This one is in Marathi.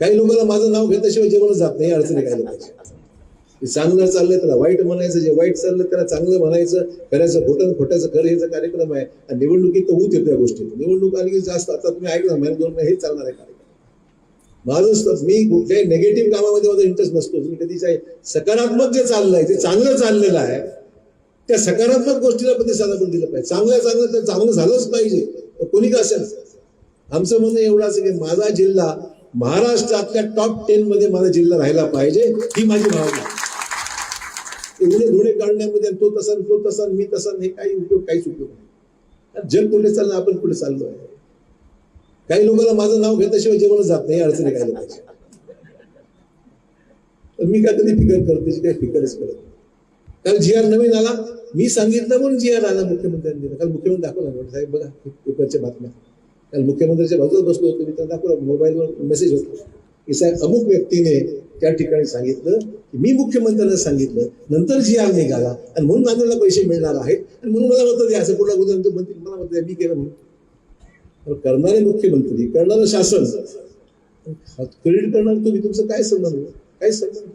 काही लोकांना माझं नाव घेतल्याशिवाय जेवणच जात नाही अडचणी काही लोकांची. चांगलं चाललंय त्याला वाईट म्हणायचं जे वाईट चाललं त्याला चांगलं म्हणायचं करायचं खोटं खोट्याचं खरं हेचा कार्यक्रम आहे आणि निवडणुकीत तर होत येतो या गोष्टी निवडणूक आली की जास्त आता तुम्ही ऐकलं महिना दोन महिने हेच चालणार आहे कार्यक्रम. माझं मी कुठल्याही नेगेटिव्ह कामामध्ये माझा इंटरेस्ट नसतो. मी कधीच सकारात्मक जे चाललंय ते चांगलं चाललेलं आहे त्या सकारात्मक गोष्टीला प्रतिसाद आपण दिलं पाहिजे. चांगलं चांगलं तर चांगलं झालंच पाहिजे. कोणी का असेल? आमचं म्हणणं एवढंच की माझा जिल्हा महाराष्ट्रातल्या टॉप टेन मध्ये माझा जिल्हा राहायला पाहिजे ही माझी भावना. आहे. ते धुळे काढण्यामध्ये तो तसा तो तसा मी तसा हे काही उपयोग काहीच उपयोग नाही. जग कुठे चाललं आपण कुठे चाललो आहे. काही लोकांना माझं नाव घेतल्याशिवाय जेवणच जात नाही अडचणी काय पाहिजे. तर मी काय कधी फिकर करतो काही फिकरच करत नाही. काल जी आर नवीन आला. मी सांगितलं म्हणून जी आर आला मुख्यमंत्र्यांनी. कारण काल मुख्यमंत्री दाखवला साहेब बघा पेपरच्या बातम्या. काल मुख्यमंत्र्यांच्या बाजूला बसलो होतो मी त्यांना दाखवला मोबाईलवर मेसेज होतो. की साहेब अमुक व्यक्तीने त्या ठिकाणी सांगितलं की मी मुख्यमंत्र्यांना सांगितलं नंतर जी आर निघाला आणि म्हणून नांदेडला पैसे मिळणार आहेत आणि म्हणून मला मत द्या असं कुठला गुन्हा मंत्री मला मत द्या मी केलं म्हणून. करणारे मुख्यमंत्री करणारं शासन क्रेडिट करणार तुम्ही तुमचं काय संबंध? काय संबंध?